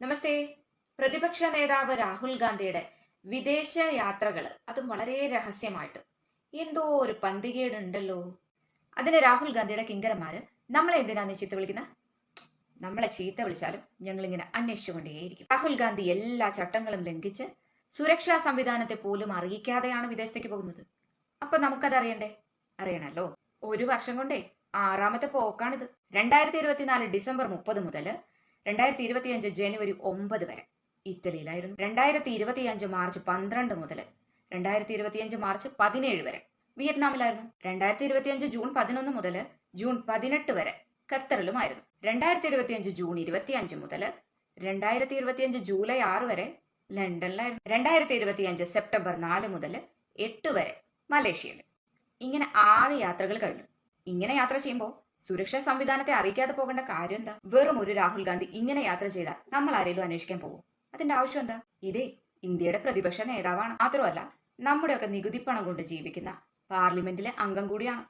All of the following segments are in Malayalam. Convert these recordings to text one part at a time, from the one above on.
നമസ്തേ. പ്രതിപക്ഷ നേതാവ് രാഹുൽ ഗാന്ധിയുടെ വിദേശ യാത്രകൾ അതും വളരെ രഹസ്യമായിട്ട്. എന്തോ ഒരു പന്തികേടുണ്ടല്ലോ. അതിന് രാഹുൽ ഗാന്ധിയുടെ കിങ്കരന്മാര് നമ്മളെ എന്തിനാന്ന് ചീത്ത വിളിക്കുന്ന? നമ്മളെ ചീത്ത വിളിച്ചാലും ഞങ്ങൾ ഇങ്ങനെ അന്വേഷിച്ചുകൊണ്ടേയിരിക്കും. രാഹുൽ ഗാന്ധി എല്ലാ ചട്ടങ്ങളും ലംഘിച്ച് സുരക്ഷാ സംവിധാനത്തെ പോലും അറിയിക്കാതെയാണ് വിദേശത്തേക്ക് പോകുന്നത്. അപ്പൊ നമുക്കത് അറിയണ്ടേ അറിയണല്ലോ. ഒരു വർഷം കൊണ്ടേ ആറാമത്തെ പോക്കാണിത്. രണ്ടായിരത്തി ഇരുപത്തിനാല് ഡിസംബർ മുപ്പത് മുതൽ രണ്ടായിരത്തി ഇരുപത്തിയഞ്ച് ജനുവരി ഒമ്പത് വരെ ഇറ്റലിയിലായിരുന്നു. രണ്ടായിരത്തി ഇരുപത്തിയഞ്ച് മാർച്ച് പന്ത്രണ്ട് മുതൽ രണ്ടായിരത്തി ഇരുപത്തിയഞ്ച് മാർച്ച് പതിനേഴ് വരെ വിയറ്റ്നാമിലായിരുന്നു. രണ്ടായിരത്തി ഇരുപത്തിയഞ്ച് ജൂൺ പതിനൊന്ന് മുതൽ ജൂൺ പതിനെട്ട് വരെ ഖത്തറിലുമായിരുന്നു. രണ്ടായിരത്തി ഇരുപത്തിയഞ്ച് ജൂൺ ഇരുപത്തിയഞ്ച് മുതൽ രണ്ടായിരത്തി ഇരുപത്തിയഞ്ച് ജൂലൈ ആറ് വരെ ലണ്ടനിലായിരുന്നു. രണ്ടായിരത്തി ഇരുപത്തിയഞ്ച് സെപ്റ്റംബർ നാല് മുതൽ എട്ട് വരെ മലേഷ്യയിൽ ഇങ്ങനെ ആറ് യാത്രകൾ കഴിഞ്ഞു. ഇങ്ങനെ യാത്ര ചെയ്യുമ്പോൾ സുരക്ഷാ സംവിധാനത്തെ അറിയിക്കാതെ പോകേണ്ട കാര്യം എന്താ? വെറും ഒരു രാഹുൽ ഗാന്ധി ഇങ്ങനെ യാത്ര ചെയ്താൽ നമ്മൾ ആരെങ്കിലും അന്വേഷിക്കാൻ പോകും അതിന്റെ ആവശ്യം എന്താ? ഇതേ ഇന്ത്യയുടെ പ്രതിപക്ഷ നേതാവാണ്. മാത്രമല്ല നമ്മുടെയൊക്കെ നികുതി പണം കൊണ്ട് ജീവിക്കുന്ന പാർലമെന്റിലെ അംഗം കൂടിയാണ്.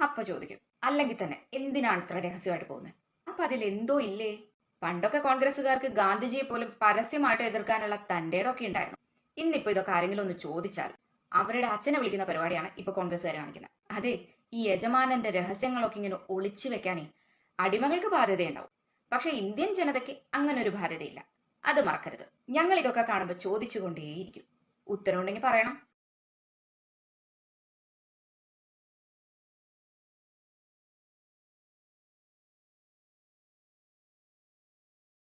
അപ്പൊ ചോദിക്കും അല്ലെങ്കിൽ തന്നെ എന്തിനാണ് ഇത്ര രഹസ്യമായിട്ട് പോകുന്നത് അപ്പൊ അതിൽ എന്തോ ഇല്ലേ? പണ്ടൊക്കെ കോൺഗ്രസ്സുകാർക്ക് ഗാന്ധിജിയെ പോലും പരസ്യമായിട്ട് എതിർക്കാനുള്ള തന്റെ ഒക്കെ ഉണ്ടായിരുന്നു. ഇന്നിപ്പോ ഇതൊക്കെ ആരെങ്കിലും ഒന്ന് ചോദിച്ചാൽ അവരുടെ അച്ഛനെ വിളിക്കുന്ന പരിപാടിയാണ് ഇപ്പൊ കോൺഗ്രസ്സുകാർ കാണിക്കുന്നത് അതെ ഈ യജമാനന്റെ രഹസ്യങ്ങളൊക്കെ ഇങ്ങനെ ഒളിച്ചു വെക്കാനേ അടിമകൾക്ക് ബാധ്യതയുണ്ടാവും. പക്ഷെ ഇന്ത്യൻ ജനതയ്ക്ക് അങ്ങനെ ഒരു ബാധ്യതയില്ല അത് മറക്കരുത്. ഞങ്ങൾ ഇതൊക്കെ കാണുമ്പോൾ ചോദിച്ചുകൊണ്ടേയിരിക്കും. ഉത്തരവുണ്ടെങ്കിൽ പറയണം.